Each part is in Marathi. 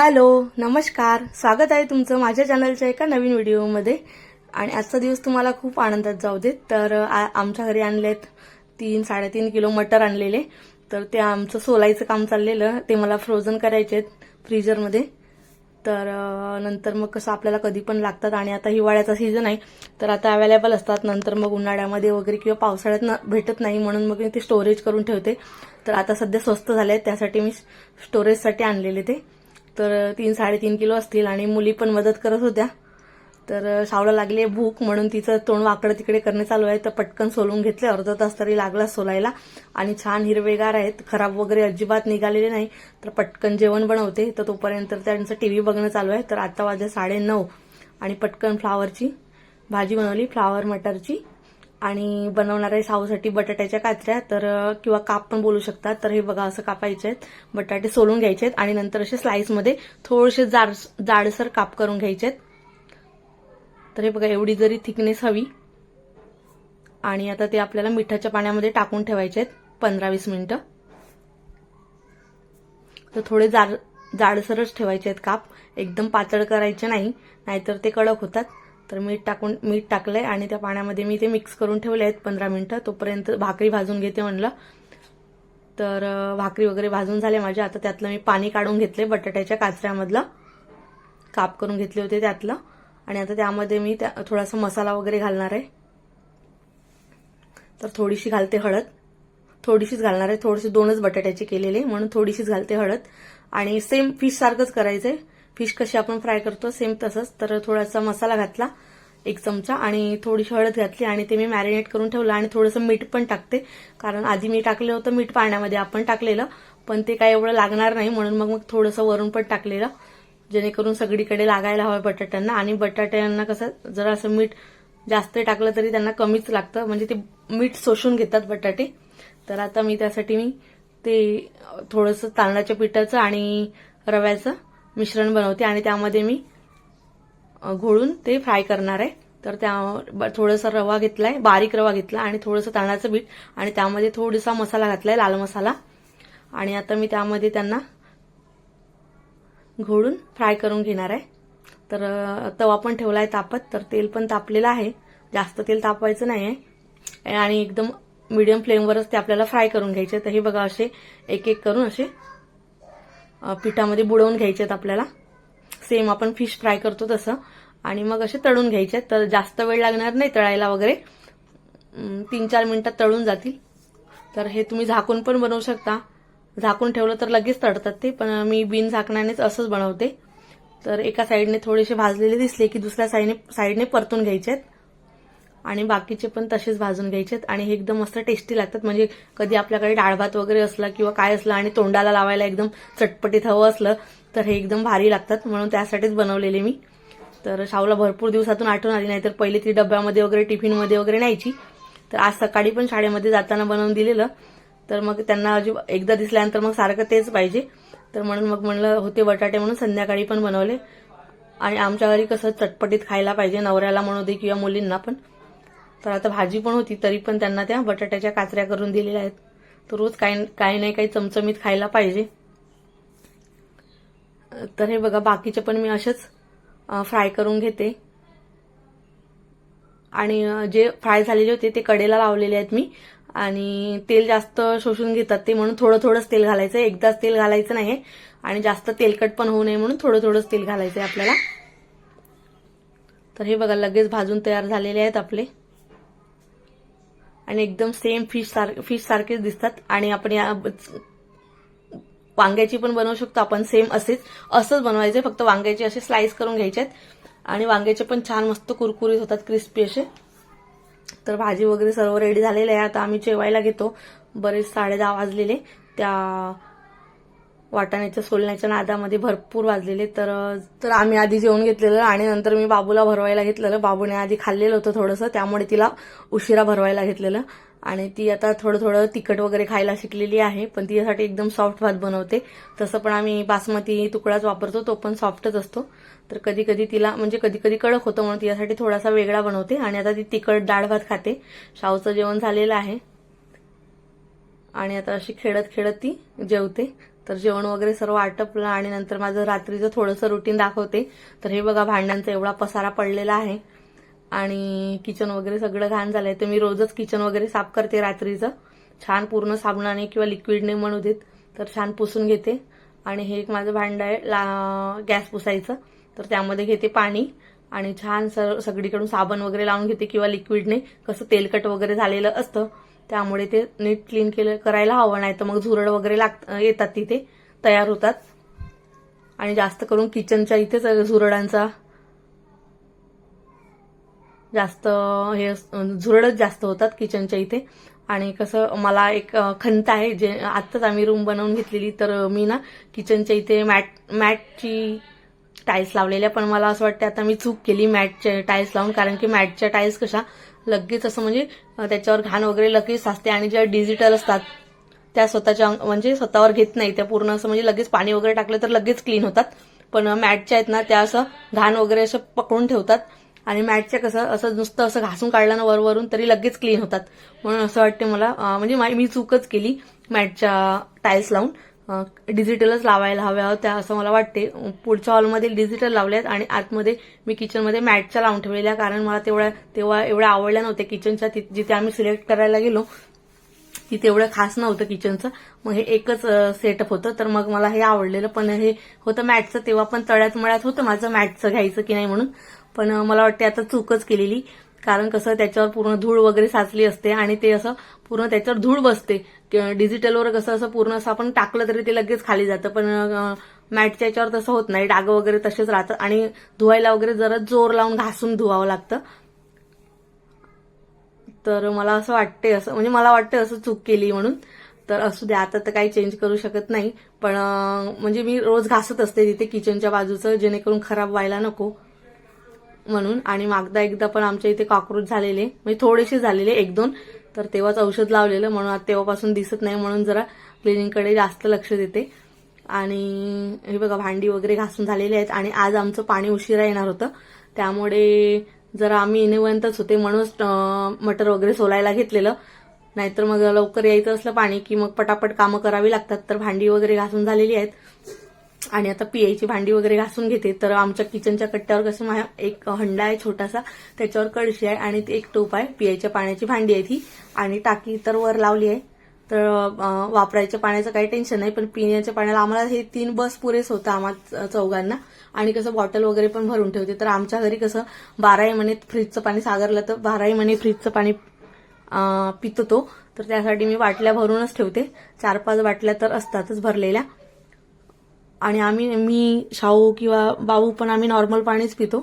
हॅलो नमस्कार. स्वागत आहे तुमचं माझ्या चॅनलच्या एका नवीन व्हिडिओमध्ये. आणि आजचा दिवस तुम्हाला खूप आनंदात जाऊ देत. तर आ- आमच्या घरी आणलेत तीन साडेतीन किलो मटर आणलेले. तर ते आमचं सोलायचं काम चाललेलं. ते मला फ्रोझन करायचे आहेत फ्रीजरमध्ये तर नंतर मग कसं आपल्याला कधी पण लागतात. आणि आता हिवाळ्याचा सीझन आहे. तर आता अवेलेबल असतात. नंतर मग उन्हाळ्यामध्ये वगैरे किंवा पावसाळ्यात भेटत नाही म्हणून मग मी ते स्टोरेज करून ठेवते. तर आता सध्या स्वस्त झाले आहेत त्यासाठी मी स्टोरेजसाठी आणलेले ते. तर तीन साडेतीन किलो असतील आणि मुली पण मदत करत होत्या. तर शावला लागली आहे भूक म्हणून तिचं तोंड वाकडं तिकडे करणे चालू आहे. तर पटकन सोलून घेतले. अर्धा तास तरी लागला सोलायला. आणि छान हिरवेगार आहेत. खराब वगैरे अजिबात निघालेले नाही. तर पटकन जेवण बनवते. तर तोपर्यंत त्यांचं टी व्ही बघणं चालू आहे. तर आता वाजे साडे नऊ आणि पटकन फ्लावरची भाजी बनवली. फ्लावर मटरची. आणि बनवणार आहे साऊसाठी बटाट्याच्या काचऱ्या तर किंवा काप पण बोलू शकतात तर हे बघा असं कापायचे आहेत. बटाटे सोलून घ्यायचे आहेत आणि नंतर असे स्लाइसमध्ये थोडेसे जाड जाडसर काप करून घ्यायचे आहेत. तर हे बघा एवढी जरी थिकनेस हवी. आणि आता ते आपल्याला मिठाच्या पाण्यामध्ये टाकून ठेवायचे आहेत पंधरा वीस मिनिटं. तर थोडे जाड जाडसरच ठेवायचे आहेत काप. एकदम पातळ करायचे नाही नाहीतर ते कडक होतात. तर मीठ टाकून मीठ टाकलंय आणि त्या पाण्यामध्ये मी ते मिक्स करून ठेवले आहेत पंधरा मिनिटं. तोपर्यंत भाकरी भाजून घेते म्हणलं. तर भाकरी वगैरे भाजून झाल्या माझ्या. आता त्यातलं मी पाणी काढून घेतले बटाट्याच्या काचऱ्यामधलं. काप करून घेतले होते त्यातलं. आणि आता त्यामध्ये मी त्या थोडासा मसाला वगैरे घालणार आहे. तर थोडीशी घालते हळद. थोडीशीच घालणार आहे. थोडेसे दोनच बटाट्याचे केलेले म्हणून थोडीशीच घालते हळद. आणि सेम फिश सारखंच करायचंय. फिश कशी आपण फ्राय करतो सेम तसंच. तर थोडासा मसाला घातला एक चमचा आणि थोडीशी हळद घातली आणि ते मी मॅरिनेट करून ठेवलं आणि थोडंसं मीठ पण टाकते. कारण आधी मी टाकलं होतं मीठ पाण्यामध्ये आपण टाकलेलं पण ते काय एवढं लागणार नाही म्हणून मग मग थोडंसं वरून पण टाकलेलं जेणेकरून सगळीकडे लागायला हवं बटाट्यांना. आणि बटाट्यांना कसं जरा असं मीठ जास्त टाकलं तरी त्यांना कमीच लागतं म्हणजे ते मीठ शोषून घेतात बटाटे. तर आता मी त्यासाठी मी ते थोडंसं तांदळाच्या पिठाचं आणि रव्याचं मिश्रण बनवते आणि त्यामध्ये मी घोळून ते फ्राय करणार आहे. तर त्या ब- थोडासा रवा घेतलाय बारीक रवा घेतला आणि थोडंसं तांदळाचं पीठ आणि त्यामध्ये थोडासा मसाला घातलाय लाल मसाला. आणि आता मी त्यामध्ये त्यांना घोळून फ्राय करून घेणार आहे. तर तवा पण ठेवलाय तापत तर तेल पण तापलेलं आहे. जास्त तेल तापवायचं नाही आहे. आणि एकदम मीडियम फ्लेमवरच ते आपल्याला फ्राय करून घ्यायचे तर हे बघा असे एक एक करून असे पिठामध्ये बुडवून घ्यायचे आहेत आपल्याला. सेम आपण फिश फ्राय करतो तसं. आणि मग असे तळून घ्यायचे आहेत. तर जास्त वेळ लागणार नाही तळायला वगैरे. तीन चार मिनिटात तळून जातील. तर हे तुम्ही झाकून पण बनवू शकता. झाकून ठेवलं तर लगेच तळतात ते पण मी बिन झाकण्यानेच असंच बनवते. तर एका साईडने थोडेसे भाजलेले दिसले की दुसऱ्या साईडने साईडने परतून घ्यायचे आहेत. आणि बाकीचे पण तसेच भाजून घ्यायचे आहेत आणि हे एकदम मस्त टेस्टी लागतात. म्हणजे कधी आपल्याकडे डाळ भात वगैरे असला किंवा काय असलं आणि तोंडाला लावायला एकदम चटपटीत हवं असलं तर हे एकदम भारी लागतात. म्हणून त्यासाठीच बनवलेले मी. तर शावला भरपूर दिवसातून आठवण आली नाही तर पहिले ती डब्यामध्ये वगैरे टिफिनमध्ये वगैरे न्यायची. तर आज सकाळी पण शाळेमध्ये जाताना बनवून दिलेलं. तर मग त्यांना अजून एकदा दिसल्यानंतर मग सारखं तेच पाहिजे. तर म्हणून मग म्हणलं होते बटाटे म्हणून संध्याकाळी पण बनवले. आणि आमच्या घरी कसं चटपटीत खायला पाहिजे नवऱ्याला म्हणू दे किंवा मुलींना पण. तर आता भाजी पण होती तरी पण त्यांना त्या बटाट्याच्या काचऱ्या करून दिलेल्या आहेत. तर रोज काही काही नाही काही चमचमीत खायला पाहिजे. तर हे बघा बाकीचे पण मी असेच फ्राय करून घेते. आणि जे फ्राय झालेले होते ते कडेला लावलेले आहेत मी. आणि तेल जास्त शोषून घेतात ते म्हणून थोडं थोडंच तेल घालायचं एकदाच तेल घालायचं नाही. आणि जास्त तेलकट पण होऊ नये म्हणून थोडं थोडंच तेल घालायचं आहे आपल्याला. तर हे बघा लगेच भाजून तयार झालेले आहेत आपले. आणि एकदम सेम फिश सार फिश सारखेच दिसतात. आणि आपण या वांग्याची पण बनवू शकतो. आपण सेम असेच असंच बनवायचे फक्त वांग्याचे असे स्लाइस करून घ्यायचे आहेत. आणि वांग्याचे पण छान मस्त कुरकुरीत होतात क्रिस्पी असे. तर भाजी वगैरे सर्व रेडी झालेले आहे. आता आम्ही जेवायला घेतो. बरेच साडे दहा वाजलेले. त्या वाटाण्याच्या सोलण्याच्या नादामध्ये भरपूर वाजलेले. तर तर आम्ही आधी जेवण घेतलेलं आणि नंतर मी बाबूला भरवायला घेतलेलं. बाबूने आधी खाल्लेलं होतं थोडंसं त्यामुळे तिला उशिरा भरवायला घेतलेलं. आणि ती आता थोडं थोडं तिखट वगैरे खायला शिकलेली आहे पण तिच्यासाठी एकदम सॉफ्ट भात बनवते. तसं पण आम्ही बासमती तुकडाच वापरतो तो पण सॉफ्टच असतो. तर कधी कधी तिला म्हणजे कधी कधी कडक होतं म्हणून तिच्यासाठी थोडासा वेगळा बनवते. आणि आता ती तिखट डाळ भात खाते. शावचं जेवण झालेलं आहे. आणि आता अशी खेळत खेळत ती जेवते. तर जेवण वगैरे सर्व आटपलं आणि नंतर माझं रात्रीचं थोडंसं रुटीन दाखवते. तर हे बघा भांड्यांचा एवढा पसारा पडलेला आहे. आणि किचन वगैरे सगळं घाण झालंय. तर मी रोजच किचन वगैरे साफ करते रात्रीचं. छान पूर्ण साबणाने किंवा लिक्विडने म्हणू देत तर छान पुसून घेते. आणि हे एक माझं भांडं आहे ला गॅस पुसायचं. तर त्यामध्ये घेते पाणी आणि छान सर सगळीकडून साबण वगैरे लावून घेते किंवा लिक्विडने कसं तेलकट वगैरे झालेलं असतं त्यामुळे ते नीट क्लीन केलं करायला हवं नाही तर मग झुरड वगैरे लाग येतात तिथे तयार होतात. आणि जास्त करून किचनच्या इथेच झुरडांचा जास्त हे अस- झुरडच जास्त होतात किचनच्या इथे. आणि कसं मला एक खंत आहे जे आत्ताच आम्ही रूम बनवून घेतलेली तर मी ना किचनच्या इथे मॅट मॅटची टाईल्स लावलेल्या पण मला असं वाटतं आता मी चूक केली मॅटच्या टाईल्स लावून कारण की मॅटच्या टाईल्स कशा लगेच असं म्हणजे त्याच्यावर घाण वगैरे लगेच साचते आणि ज्या डिजिटल असतात त्या स्वतःच्या अंग- म्हणजे स्वतःवर घेत नाही. त्या पूर्ण असं म्हणजे लगेच पाणी वगैरे टाकलं तर लगेच क्लीन होतात. पण मॅटच्या आहेत ना त्या असं घाण वगैरे असं पकडून ठेवतात. आणि मॅटच्या कसं असं नुसतं असं घासून काढलं ना वरवरून तरी लगेच क्लीन होतात. म्हणून असं वाटते मला म्हणजे मी चूकच केली मॅटच्या टाईल्स लावून. डिजिटलच लावायला हव्या होत्या असं मला वाटते. पुढच्या हॉलमध्ये डिजिटल लावल्यात आणि आतमध्ये मी किचनमध्ये मॅटच्या लावून ठेवलेल्या कारण मला तेवढ्या तेव्हा एवढ्या आवडल्या नव्हत्या किचनच्या जिथे आम्ही सिलेक्ट करायला गेलो की तेवढं खास नव्हतं किचनचं मग हे एकच सेटअप होतं. तर मग मला हे आवडलेलं. पण हे होतं मॅटचं तेव्हा पण तळ्यात मळ्यात होतं माझं मॅटचं घ्यायचं की नाही म्हणून. पण मला वाटते आता चूकच केलेली. कारण कसं त्याच्यावर पूर्ण धूळ वगैरे साचली असते आणि ते असं पूर्ण त्याच्यावर धूळ बसते. डिजिटलवर कसं असं पूर्ण असं आपण टाकलं तरी ते लगेच खाली जातं. पण मॅटच्या याच्यावर तसं होत नाही. डाग वगैरे तसेच राहतात. आणि धुवायला वगैरे जरा जोर लावून घासून धुवावं लागतं. तर मला असं वाटते असं म्हणजे मला वाटते असं चूक केली म्हणून. तर असू द्या आता तर काही चेंज करू शकत नाही. पण म्हणजे मी रोज घासत असते तिथे किचनच्या बाजूचं जेणेकरून खराब व्हायला नको म्हणून. आणि मागदा एकदा पण आमच्या इथे कॉक्रोच झालेले. म्हणजे थोडेसे झालेले एक दोन. तर तेव्हाच औषध लावलेलं म्हणून आता तेव्हापासून दिसत नाही म्हणून जरा क्लिनिंगकडे जास्त लक्ष देते. आणि हे बघा भांडी वगैरे घासून झालेली आहेत आणि आज आमचं पाणी उशिरा येणार होतं. त्यामुळे जरा आम्ही निवंतच होते म्हणूनच मटर वगैरे सोलायला घेतलेलं. नाहीतर मग लवकर यायचं असलं पाणी की मग पटापट कामं करावी लागतात. तर भांडी वगैरे घासून झालेली आहेत. आणि आता पियाची भांडी वगैरे घासून घेते. तर आमच्या किचनच्या कट्ट्यावर कसं माझ्या एक हंडा आहे छोटासा त्याच्यावर कळशी आहे आणि एक टोप आहे. पियाच्या पाण्याची भांडी आहे ती आणि टाकी तर वर लावली आहे. तर वापरायच्या पाण्याचं काही टेन्शन नाही पण पिण्याच्या पाण्याला आम्हाला हे तीन बस पुरेस होतं आम्हा चौघांना. आणि कसं बॉटल वगैरे पण भरून ठेवते. तर आमच्या घरी कसं बाराही महिने फ्रीजचं पाणी सागरलं तर बाराही महिने फ्रीजचं पाणी पितो तो. तर त्यासाठी मी बाटल्या भरूनच ठेवते. चार पाच बाटल्या तर असतातच भरलेल्या. आणि आम्ही मी शाहू किंवा बाबू पण आम्ही नॉर्मल पाणीच पितो.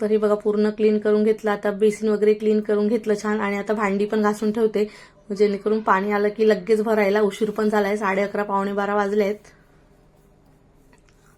तरी बघा पूर्ण क्लीन करून घेतलं. आता बेसिन वगैरे क्लीन करून घेतलं छान. आणि आता भांडी पण घासून ठेवते. जेणेकरून पाणी आलं की लगेच भरायला उशीर पण झालाय. साडे अकरा पावणे बारा वाजले आहेत.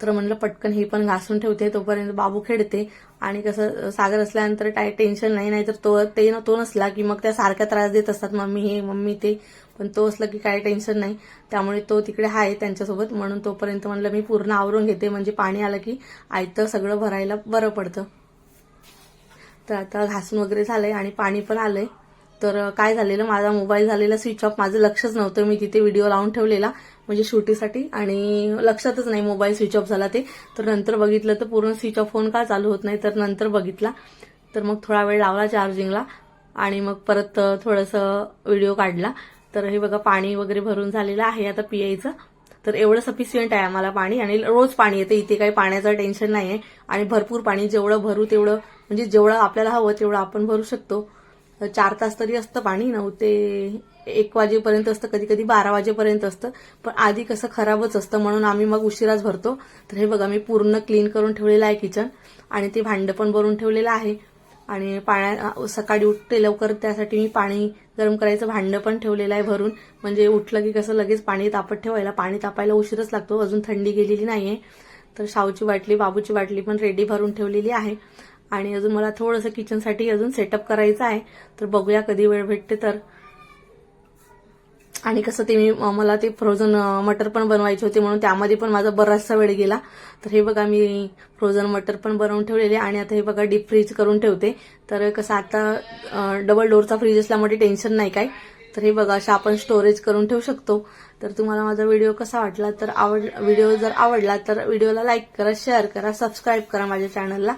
तर म्हणलं पटकन हे पण घासून ठेवते. तोपर्यंत बाबू खेळते. आणि कसं सागर असल्यानंतर काय टेन्शन नाही. नाहीतर तो ते ना तो नसला की मग त्या सारख्या त्रास देत असतात. मम्मी हे मम्मी ते. पण तो असला की काय टेन्शन नाही. त्यामुळे तो तिकडे आहे त्यांच्यासोबत. म्हणून तोपर्यंत म्हणलं मी पूर्ण आवरून घेते. म्हणजे पाणी आलं की आयतं सगळं भरायला बरं पडतं. तर आता घासून वगैरे झालंय आणि पाणी पण आलंय. तर काय झालेलं? माझा मोबाईल झालेला स्विच ऑफ. माझं लक्षच नव्हतं. मी तिथे व्हिडिओ लावून ठेवलेला. म्हणजे शूटीसाठी आणि लक्षातच नाही मोबाईल स्विच ऑफ झाला ते. तर नंतर बघितलं तर पूर्ण स्विच ऑफ फोन का चालू होत नाही? तर नंतर बघितला. तर मग थोडा वेळ लावला चार्जिंगला. आणि मग परत थोडंसं व्हिडिओ काढला. तर हे बघा पाणी वगैरे भरून झालेलं आहे आता पियायचं. तर एवढं सफिशियंट आहे आम्हाला पाणी आणि रोज पाणी येतं. इथे काही पाण्याचं टेन्शन नाही आहे आणि भरपूर पाणी जेवढं भरू तेवढं म्हणजे जेवढं आपल्याला हवं तेवढं आपण भरू शकतो. चार तास तरी असतं पाणी. नऊ ते एक वाजेपर्यंत असतं कधी कधी बारा वाजेपर्यंत असतं. पण आधी कसं खराबच असतं म्हणून आम्ही मग उशिराच भरतो. तर हे बघा मी पूर्ण क्लीन करून ठेवलेलं आहे किचन आणि ते भांडं पण भरून ठेवलेलं आहे. आणि पाण्या सकाळी उठते लवकर त्यासाठी मी पाणी गरम करायचं भांडं पण ठेवलेलं आहे भरून. म्हणजे उठलं की कसं लगेच पाणी तापत ठेवायला पाणी तापायला उशीरच लागतो अजून थंडी गेलेली नाहीये. तर शाहूची बाटली बाबूची बाटली पण रेडी भरून ठेवलेली आहे. आणि अजून मला थोडंसं किचनसाठी अजून सेटअप करायचं आहे. तर बघूया कधी वेळ भेटते तर. आणि कसं ते मी मला ते फ्रोझन मटर पण बनवायचे होते म्हणून त्यामध्ये पण माझा बराचसा वेळ गेला. तर हे बघा मी फ्रोझन मटर पण बनवून ठेवलेले आणि आता हे बघा डीप फ्रीज करून ठेवते. तर कसं आता डबल डोअरचा फ्रीज असल्यामुळे टेन्शन नाही काय. तर हे बघा असं आपण स्टोरेज करून ठेवू शकतो. तर तुम्हाला माझा व्हिडिओ कसा वाटला तर आवड व्हिडिओ जर आवडला तर व्हिडिओला लाईक करा शेअर करा सबस्क्राईब करा माझ्या चॅनलला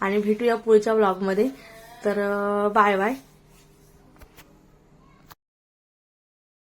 आणि भेटूया पुढच्या ब्लॉगमध्ये तर बाय बाय